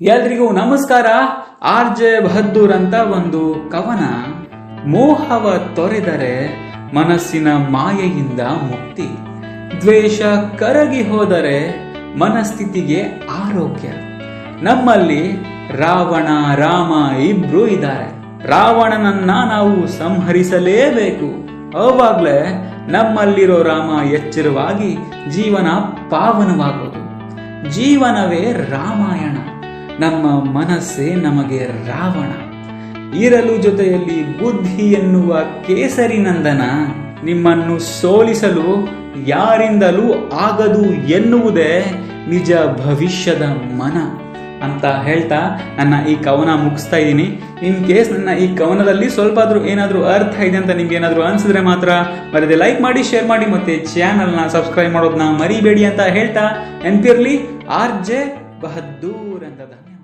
ಎಲ್ರಿಗೂ ನಮಸ್ಕಾರ. R J Bahadur ಅಂತ ಒಂದು ಕವನ. ಮೋಹವ ತೊರೆದರೆ ಮನಸ್ಸಿನ ಮಾಯೆಯಿಂದ ಮುಕ್ತಿ. ದ್ವೇಷ ಕರಗಿ ಹೋದರೆ ಮನಸ್ಥಿತಿಗೆ ಆರೋಗ್ಯ. ನಮ್ಮಲ್ಲಿ ರಾವಣ, ರಾಮ ಇಬ್ರು ಇದ್ದಾರೆ. ರಾವಣನನ್ನ ನಾವು ಸಂಹರಿಸಲೇಬೇಕು. ಅವಾಗ್ಲೇ ನಮ್ಮಲ್ಲಿರೋ ರಾಮ ಎಚ್ಚರವಾಗಿ ಜೀವನ ಪಾವನವಾಗೋದು. ಜೀವನವೇ ರಾಮಾಯಣ. ನಮ್ಮ ಮನಸ್ಸೇ ನಮಗೆ ರಾವಣ. ಇರಲು ಜೊತೆಯಲ್ಲಿ ಬುದ್ಧಿ ಎನ್ನುವ ಕೇಸರಿ ನಂದನ ನಿಮ್ಮನ್ನು ಸೋಲಿಸಲು ಯಾರಿಂದಲೂ ಆಗದು ಎನ್ನುವುದೇ ನಿಜ ಭವಿಷ್ಯದ ಮನ ಅಂತ ಹೇಳ್ತಾ ನನ್ನ ಈ ಕವನ ಮುಗಿಸ್ತಾ ಇದ್ದೀನಿ. ಇನ್ ಕೇಸ್ ನನ್ನ ಈ ಕವನದಲ್ಲಿ ಸ್ವಲ್ಪ ಆದರೂ ಏನಾದರೂ ಅರ್ಥ ಇದೆ ಅಂತ ನಿಮ್ಗೆ ಏನಾದರೂ ಅನಿಸಿದ್ರೆ ಮಾತ್ರ ಮರದೆ ಲೈಕ್ ಮಾಡಿ ಶೇರ್ ಮಾಡಿ ಮತ್ತೆ ಚಾನಲ್ನ ಸಬ್ಸ್ಕ್ರೈಬ್ ಮಾಡೋದನ್ನ ಮರಿಬೇಡಿ ಅಂತ ಹೇಳ್ತಾ. ನೆನಪಿರ್ಲಿ ಆರ್ ಜೆ बहुत दूर अंदर अंधाधुनिया